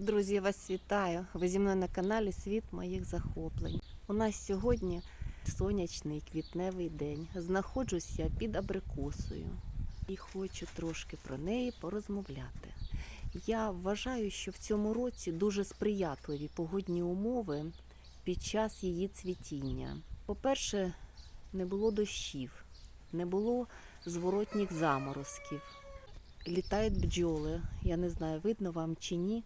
Друзі, вас вітаю. Ви зі мною на каналі Світ моїх захоплень. У нас сьогодні сонячний квітневий день. Знаходжусь я під абрикосою і хочу трошки про неї порозмовляти. Я вважаю, що в цьому році дуже сприятливі погодні умови під час її цвітіння. По-перше, не було дощів, не було зворотніх заморозків. Літають бджоли. Я не знаю, видно вам чи ні,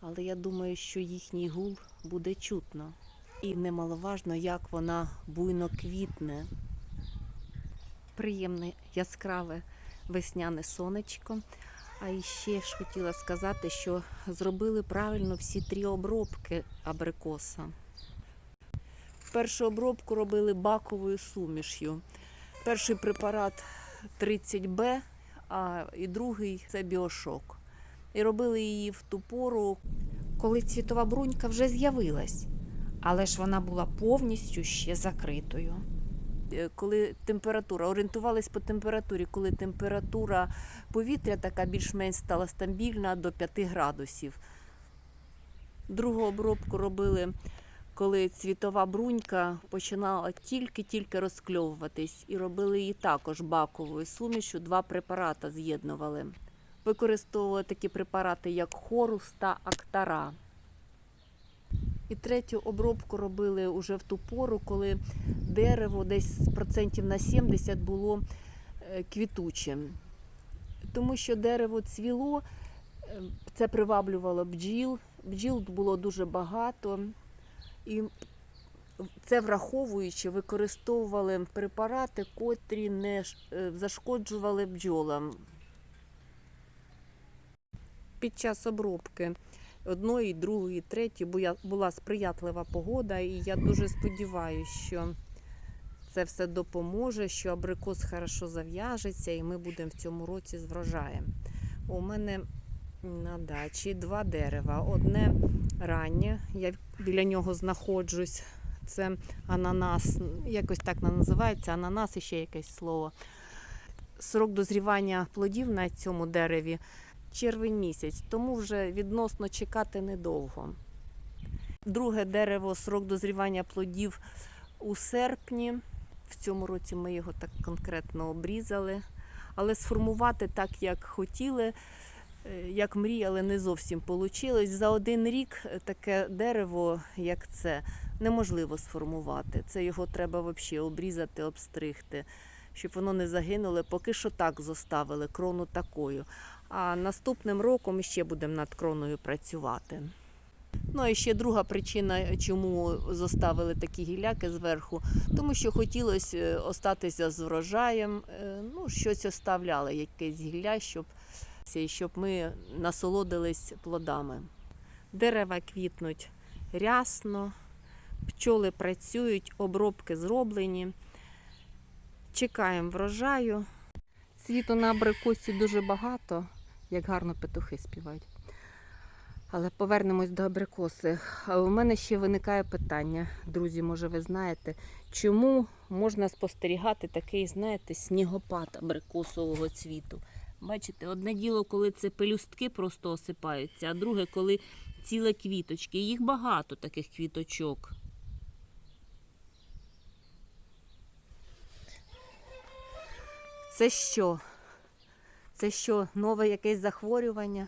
але я думаю, що їхній гул буде чутно. І немаловажно, як вона буйно квітне. Приємне, яскраве весняне сонечко. А іще ж хотіла сказати, що зробили правильно всі три обробки абрикоса. Першу обробку робили баковою суміш'ю. Перший препарат 30Б, а і другий це біошок. І робили її в ту пору, коли цвітова брунька вже з'явилась, але ж вона була повністю ще закритою. Е, Коли температура, орієнтувались по температурі, коли температура повітря така більш-менш стала стабільна до 5 градусів. Другу обробку робили, коли цвітова брунька починала тільки-тільки розкльовуватись, і робили її також баковою сумішю, два препарати з'єднували. Використовували такі препарати, як хорус та актара. І третю обробку робили уже в ту пору, коли дерево десь процентів на 70 було е, квітучим. Тому що дерево цвіло, е, це приваблювало бджіл. Бджіл було дуже багато. І це враховуючи, використовували препарати, котрі не е, зашкоджували бджолам. Під час обробки одної, другої, третьої буя- була сприятлива погода, і я дуже сподіваюся, що це все допоможе, що абрикос хорошо зав'яжеться, і ми будемо в цьому році з врожаєм. У мене на дачі два дерева. Одне раннє, я біля нього знаходжусь. Це ананас, якось так називається, ананас і ще якесь слово. Срок дозрівання плодів на цьому дереві червень місяць, тому вже відносно чекати недовго. Друге дерево, срок дозрівання плодів у серпні. В цьому році ми його так конкретно обрізали. Але сформувати так, як хотіли, е, як мріяли, не зовсім вийшло. За один рік таке дерево, як це, неможливо сформувати. Це його треба взагалі обрізати, обстригти, щоб воно не загинуло. Поки що так зоставили, крону такою. А наступним роком ще будемо над кроною працювати. Ну і ще друга причина, чому зоставили такі гіляки зверху, тому що хотілося е, остатися з врожаєм, е, ну, щось оставляли, якесь гілля, щоб, щоб ми насолодились плодами. Дерева квітнуть рясно, пчоли працюють, обробки зроблені. Чекаємо врожаю. Світу на абрикосі дуже багато, як гарно петухи співають. Але повернемось до абрикоси. А У мене ще виникає питання, друзі, може ви знаєте, чому можна спостерігати такий, знаєте, снігопад абрикосового цвіту. Бачите, одне діло, коли це пелюстки просто осипаються, а друге, коли ціле квіточки. Їх багато таких квіточок. Це що? Це що, нове якесь захворювання?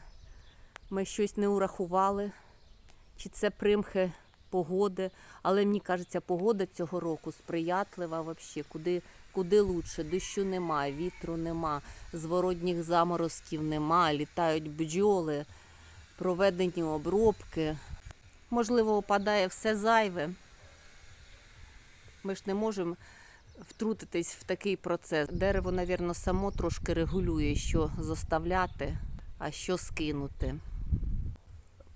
Ми щось не урахували? Чи це примхи погоди? Але мені кажеться, погода цього року сприятлива взагалі. Куди, куди лучше? Дощу нема, вітру нема, зворотніх заморозків нема, літають бджоли, проведені обробки. Можливо, опадає все зайве. Ми ж не можемо втрутитись в такий процес. Дерево, мабуть, само трошки регулює, що заставляти, а що скинути.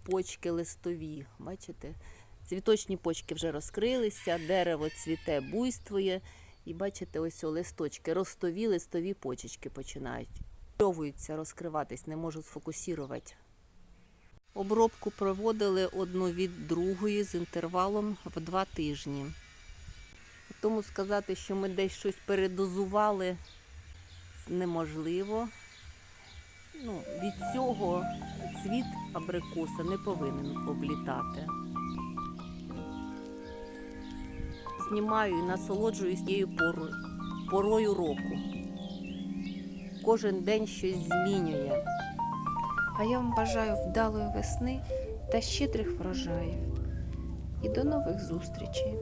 Почки листові, бачите? Цвіточні почки вже розкрилися, дерево цвіте, буйствує. І бачите, ось о, листочки, ростові листові почечки починають. Кльовуються розкриватись, не можу сфокусувати. Обробку проводили одну від другої з інтервалом в два тижні. Тому сказати, що ми десь щось передозували, неможливо. ну, від цього цвіт абрикоса не повинен облітати. Знімаю і насолоджуюсь тією порою, порою року. Кожен день щось змінює. А я вам бажаю вдалої весни та щедрих врожаїв. І до нових зустрічей!